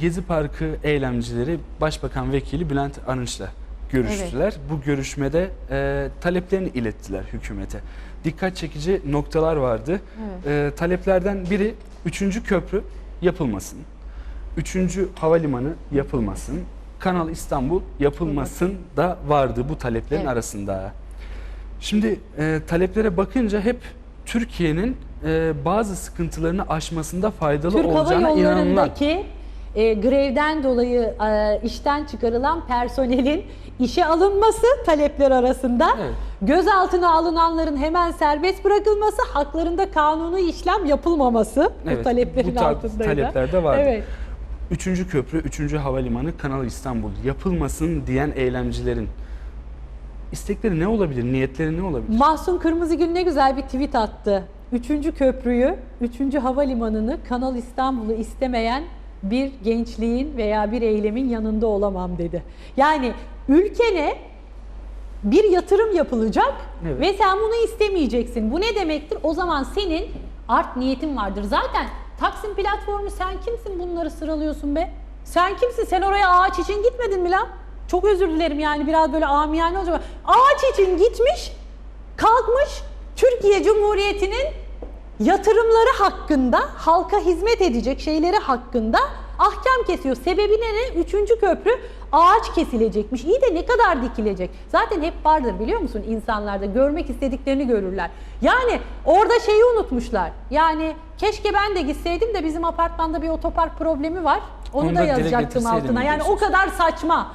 Gezi Parkı eylemcileri Başbakan Vekili Bülent Arınç'la görüştüler. Bu görüşmede e, taleplerini ilettiler hükümete. Dikkat çekici noktalar vardı. E, taleplerden biri 3. köprü yapılmasın. 3. havalimanı yapılmasın. Kanal İstanbul yapılmasın da vardı bu taleplerin Evet. arasında. Şimdi e, taleplere bakınca hep Türkiye'nin e, bazı sıkıntılarını aşmasında faydalı Türk Hava olacağına inanılan. Yolları'ndaki e, grevden dolayı e, işten çıkarılan personelin işe alınması talepler arasında. Evet. Gözaltına alınanların hemen serbest bırakılması, haklarında kanuni işlem yapılmaması Evet, bu taleplerin bu tarz altındaydı. taleplerde vardı. Evet. Üçüncü köprü, üçüncü havalimanı, Kanal İstanbul yapılmasın diyen eylemcilerin istekleri ne olabilir, niyetleri ne olabilir? Mahsun Kırmızıgül ne güzel bir tweet attı. Üçüncü köprüyü, üçüncü havalimanını, Kanal İstanbul'u istemeyen bir gençliğin veya bir eylemin yanında olamam dedi. Yani ülkene bir yatırım yapılacak Evet. ve sen bunu istemeyeceksin. Bu ne demektir? O zaman senin art niyetin vardır. Zaten Taksim platformu sen kimsin bunları sıralıyorsun be? Sen kimsin? Sen oraya ağaç için gitmedin mi lan? Çok özür dilerim yani biraz böyle amiyane olacak. Ağaç için gitmiş, kalkmış Türkiye Cumhuriyeti'nin yatırımları hakkında, halka hizmet edecek şeyleri hakkında ahkam kesiyor. Sebebi ne? Üçüncü köprü ağaç kesilecekmiş. İyi de ne kadar dikilecek? Zaten hep vardır biliyor musun insanlarda görmek istediklerini görürler. Yani orada şeyi unutmuşlar. Yani keşke ben de gitseydim de bizim apartmanda bir otopark problemi var. Onu, Onu da da yazacaktım altına. Yani o kadar saçma.